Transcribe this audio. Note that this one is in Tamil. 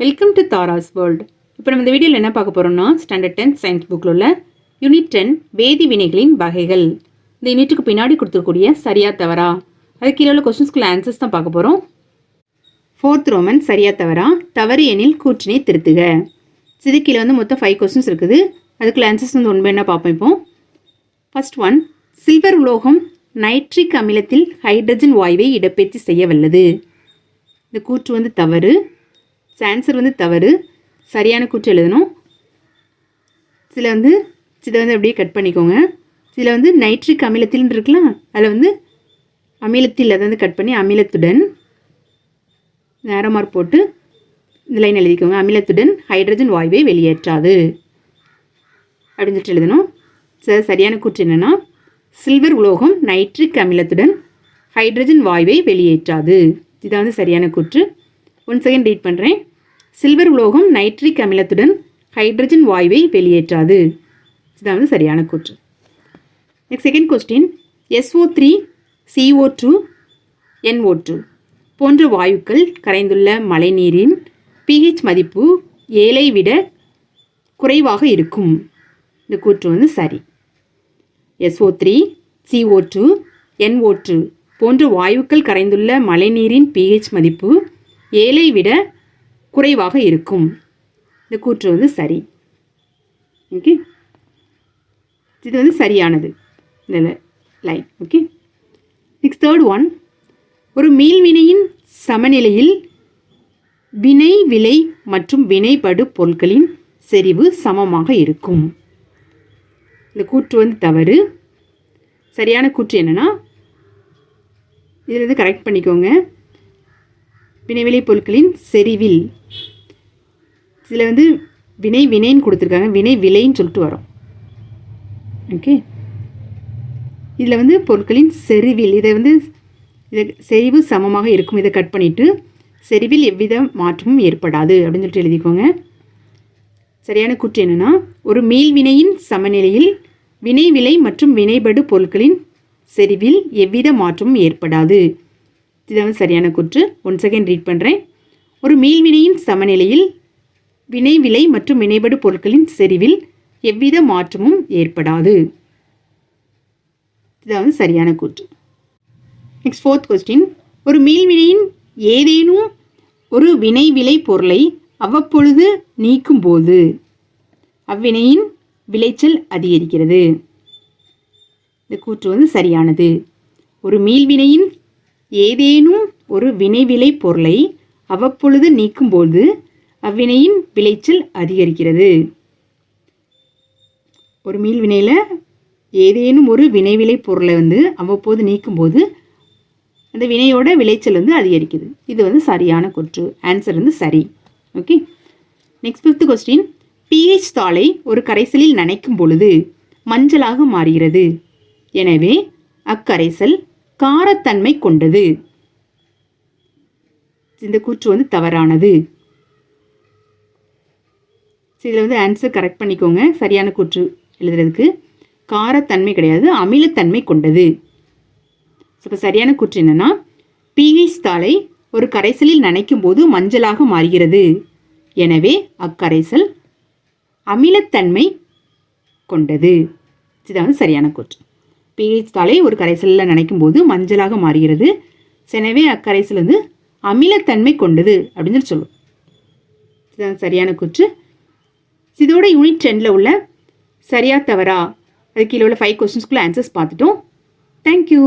வெல்கம் டு தாராஸ் வேர்ல்டு இப்போ நம்ம இந்த வீடியோவில் என்ன பார்க்க போகிறோம்னா ஸ்டாண்டர்ட் டென்த் சயின்ஸ் புக்கில் உள்ள யூனிட் டென் வேதி வினைகளின் வகைகள். இந்த யூனிட்டுக்கு பின்னாடி கொடுத்துருக்கூடிய சரியா தவறா? அது கீழே உள்ள கொஸ்டின்ஸ்குள்ள ஆன்சர்ஸ் தான் பார்க்க போகிறோம் ஃபோர்த் ரோமன் சரியா தவறா? தவறு எனில் கூற்றினை திருத்துக. இது கீழே வந்து மொத்தம் ஃபைவ் கொஸ்டின்ஸ் இருக்குது. அதுக்குள்ள ஆன்சர்ஸ் வந்து ஒன்று என்ன பார்ப்போம் இப்போ? ஃபர்ஸ்ட் ஒன் சில்வர் உலோகம் நைட்ரிக் அமிலத்தில் ஹைட்ரஜன் வாயுவை இடப்பெயர்ச்சி செய்ய வல்லது. இந்த கூற்று வந்து தவறு. ஆன்சர் வந்து தவறு. சரியான கூற்று எழுதணும். சில வந்து இதை வந்து அப்படியே கட் பண்ணிக்கோங்க. சில வந்து நைட்ரிக் அமிலத்தில் இருக்கலாம் அதில் வந்து அமிலத்தில் அதை வந்து கட் பண்ணி அமிலத்துடன் நேரம் மார்க் போட்டு இந்த லைன் எழுதிக்கோங்க. அமிலத்துடன் ஹைட்ரஜன் வாயுவை வெளியேற்றாது. அப்படின்னு சொல்லிட்டு எழுதணும். ச- சரியான கூற்று என்னென்னா சில்வர் உலோகம் நைட்ரிக் அமிலத்துடன் ஹைட்ரஜன் வாயுவை வெளியேற்றாது. இதான் வந்து சரியான கூற்று ஒன் செகண்ட் ரீட் பண்ணுறேன் சில்வர் உலோகம் நைட்ரிக் அமிலத்துடன் ஹைட்ரஜன் வாயுவை வெளியேற்றாது. இதுதான் வந்து சரியான கூற்று. Next second question S O three C O two N O two போன்ற வாயுக்கள் கரைந்துள்ள மழைநீரின் பிஹெச் மதிப்பு ஏழை விட குறைவாக இருக்கும். இந்த கூற்று வந்து சரி. S O three C O two N O two போன்ற வாயுக்கள் கரைந்துள்ள மழைநீரின் பிஹெச் மதிப்பு ஏழை விட குறைவாக இருக்கும். இந்த கூற்று வந்து சரி. ஓகே? இது வந்து சரியானது. இந்த line okay? Next third one ஒரு மீள்வினையின் சமநிலையில் வினை விலை மற்றும் வினைபடு பொருட்களின் செறிவு சமமாக இருக்கும். இந்த கூற்று வந்து தவறு. சரியான கூற்று என்னன்னா இதில் வந்து கரெக்ட் பண்ணிக்கோங்க. வினைவிலை பொருட்களின் செறிவில். இதில் வந்து வினை வினைன்னு கொடுத்துருக்காங்க. வினை விலைன்னு சொல்லிட்டு வரும். ஓகே இதில் வந்து பொருட்களின் செறிவில். இதை வந்து இதை செறிவு சமமாக இருக்கும். இதை கட் பண்ணிவிட்டு செறிவில் எவ்வித மாற்றமும் ஏற்படாது அப்படின்னு சொல்லிட்டு எழுதிக்கோங்க. சரியான கூற்று என்னென்னா ஒரு மீள்வினையின் சமநிலையில் வினை விலை மற்றும் வினைபடு பொருட்களின் செறிவில் எவ்வித மாற்றமும் ஏற்படாது. இதுதான் வந்து சரியான கூற்று. ஒன் செகண்ட் ரீட் பண்ணுறேன் ஒரு மீள்வினையின் சமநிலையில் வினை விலை மற்றும் வினைபடு பொருட்களின் செறிவில் எவ்வித மாற்றமும் ஏற்படாது. இதுதான் சரியான கூற்று. நெக்ஸ்ட் ஃபோர்த் கொஸ்டின் ஒரு மீள்வினையின் ஏதேனும் ஒரு வினை விலை பொருளை அவ்வப்பொழுது நீக்கும்போது அவ்வினையின் விளைச்சல் அதிகரிக்கிறது. இந்த கூற்று வந்து சரியானது. ஒரு மீள்வினையின் ஏதேனும் ஒரு வினைவிலை பொருளை அவ்வப்பொழுது நீக்கும்போது அவ்வினையின் விளைச்சல் அதிகரிக்கிறது. ஒரு மீள்வினையில் ஏதேனும் ஒரு வினைவிலை பொருளை வந்து அவ்வப்போது நீக்கும்போது அந்த வினையோட விளைச்சல் வந்து அதிகரிக்குது. இது வந்து சரியான கொற்று. ஆன்சர் வந்து சரி. Okay next fifth question pH தாளை ஒரு கரைசலில் நனைக்கும் பொழுது மஞ்சளாக மாறுகிறது. எனவே அக்கரைசல் காரத்தன்மை கொண்டது. இந்த கூற்று வந்து தவறானது. இதில் வந்து ஆன்சர் கரெக்ட் பண்ணிக்கோங்க. சரியான கூற்று எழுதுறதுக்கு. காரத்தன்மை கிடையாது அமிலத்தன்மை கொண்டது. இப்போ சரியான கூற்று என்னன்னா பிஹெச் தாளை ஒரு கரைசலில் நனைக்கும் போது மஞ்சளாக மாறுகிறது. எனவே அக்கரைசல் அமிலத்தன்மை கொண்டது. இதுதான் சரியான கூற்று. பிஹெச் தாளை ஒரு கரைசலில் நினைக்கும் போது மஞ்சளாக மாறுகிறது. எனவே அக்கரைசல் வந்து அமிலத்தன்மை கொண்டது அப்படின்னு சொல்லி. சொல்லும் இதுதான் சரியான குற்று. இதோட யூனிட் டென்னில் உள்ள சரியா தவறா? அது கீழே உள்ள ஃபைவ் கொஸ்டின்ஸ்குள்ளே ஆன்சர்ஸ் பார்த்துட்டோம். Thank you